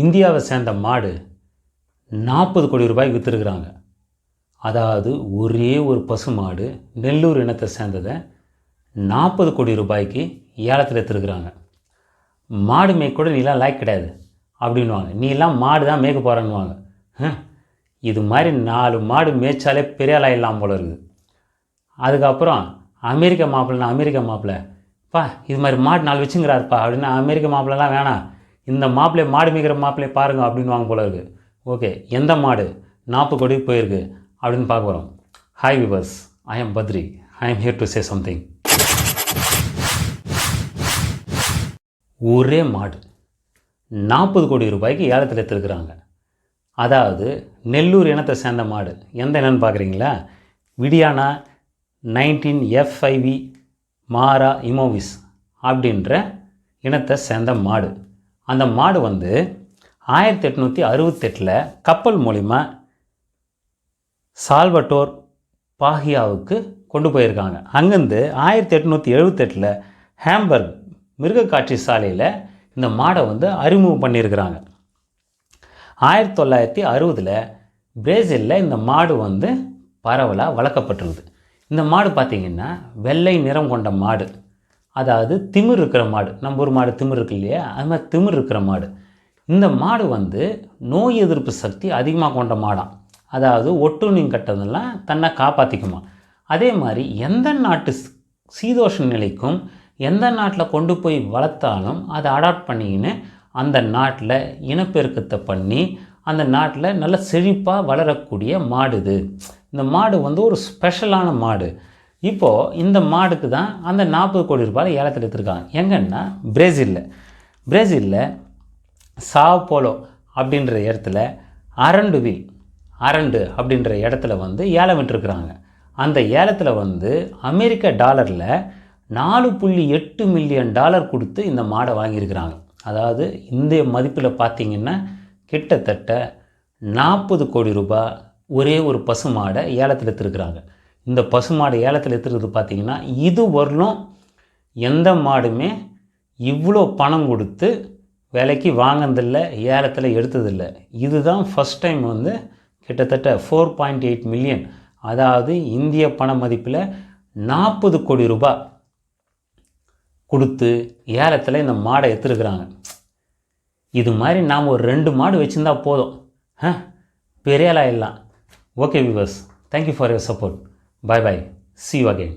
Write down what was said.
இந்தியாவை சேர்ந்த மாடு நாற்பது கோடி ரூபாய்க்கு விற்றுருக்குறாங்க அதாவது ஒரே ஒரு பசு மாடு நெல்லூர் இனத்தை சேர்ந்ததை நாற்பது கோடி ரூபாய்க்கு ஏலத்தில் எடுத்துருக்குறாங்க. மாடு மேய்க்க கூட நீலாம் லாய்க் கிடையாது அப்படின்வாங்க நீ எல்லாம் மாடு தான் மேய்க்க போகிறேன்னுவாங்க இது மாதிரி நாலு மாடு மேய்ச்சாலே பெரிய ஆளாக இல்லாமல் போல இருக்குது. அதுக்கப்புறம் அமெரிக்க மாப்பிள்ளைனா அமெரிக்க மாப்பிள்ளை. பா இது மாதிரி மாடு நாலு வச்சுங்கிறாருப்பா அப்படின்னா அமெரிக்க மாப்பிள்ளலாம் வேணாம். இந்த மாப்பிள்ளை மாடு மேய்க்கிற மாப்பிள்ளை பாருங்கள் அப்படின்னு வாங்க போல இருக்குது ஓகே எந்த மாடு? நாற்பது கோடி போயிருக்கு அப்படின்னு பார்க்க போகிறோம் hi viewers I am Badri I am here to say something ஒரே மாடு. நாற்பது கோடி ரூபாய்க்கு ஏலத்தில் எடுத்துருக்குறாங்க. அதாவது நெல்லூர் இனத்தை சேர்ந்த மாடு. எந்த இனம்னு பார்க்குறீங்களா? விடியானா நைன்டீன் எஃப்ஐவி மாரா இமோவிஸ் அப்படின்ற இனத்தை சேர்ந்த மாடு. அந்த மாடு வந்து ஆயிரத்தி எட்நூற்றி அறுபத்தெட்டில் கப்பல் மூலிமா சால்வட்டோர் பாகியாவுக்கு கொண்டு போயிருக்காங்க. அங்கேருந்து ஆயிரத்தி எட்நூற்றி எழுபத்தெட்டில் ஹேம்பர்க் மிருகக்காட்சி சாலையில் இந்த மாடை வந்து அறிமுகம் பண்ணியிருக்கிறாங்க. ஆயிரத்தி தொள்ளாயிரத்தி அறுபதில் பிரேசிலில் இந்த மாடு வந்து பரவலாக வளர்க்கப்பட்டிருக்குது இந்த மாடு பார்த்திங்கன்னா வெள்ளை நிறம் கொண்ட மாடு. அதாவது திமிர் இருக்கிற மாடு. நம்ம ஒரு மாடு திமிர் இருக்கு இல்லையா? அது மாதிரி திமிர் இருக்கிற மாடு. இந்த மாடு வந்து நோய் எதிர்ப்பு சக்தி அதிகமாக கொண்ட மாடாம். அதாவது ஒட்டுண்ணியும் கட்டதெல்லாம் தன்னை காப்பாற்றிக்குமா அதே மாதிரி எந்த நாட்டு சீதோஷ நிலைக்கும் எந்த நாட்டில் கொண்டு போய் வளர்த்தாலும் அதை அடாப்ட் பண்ணிக்கின்னு அந்த நாட்டில் இனப்பெருக்கத்தை பண்ணி அந்த நாட்டில் நல்ல செழிப்பாக வளரக்கூடிய மாடு இது. இந்த மாடு வந்து ஒரு ஸ்பெஷலான மாடு. இப்போது இந்த மாடுக்கு தான் அந்த நாற்பது கோடி ரூபாய் ஏலத்தில் எடுத்திருக்காங்க. எங்கன்னா பிரேசிலில். பிரேசிலில் சாவ் போலோ அப்படின்ற இடத்துல அரண்டுவில் அரண்டு அப்படின்ற இடத்துல வந்து ஏலம் விட்டுருக்குறாங்க. அந்த ஏலத்தில் வந்து அமெரிக்க டாலரில் நாலு புள்ளி எட்டு மில்லியன் டாலர் கொடுத்து இந்த மாடை வாங்கியிருக்கிறாங்க. அதாவது இந்திய மதிப்பில் பார்த்தீங்கன்னா கிட்டத்தட்ட நாற்பது கோடி ரூபாய் ஒரே ஒரு பசு மாடை ஏலத்தில் எடுத்துருக்குறாங்க. இந்த பசு மாடு ஏலத்தில் எடுத்துருக்குது பார்த்தீங்கன்னா இது வரலும் எந்த மாடுமே இவ்வளோ பணம் கொடுத்து விலைக்கு வாங்கினதில்லை ஏலத்தில் எடுத்ததில்லை. இதுதான் ஃபஸ்ட் டைம் வந்து கிட்டத்தட்ட ஃபோர் பாயிண்ட் எயிட் மில்லியன் அதாவது இந்திய பண மதிப்பில் நாற்பது கோடி ரூபாய் கொடுத்து ஏலத்தில் இந்த மாடை எடுத்துருக்குறாங்க இது மாதிரி நாம் ஒரு ரெண்டு மாடு வச்சுருந்தா போதும். ஆ பெரிய ஆளாக okay viewers thank you for your support bye bye see you again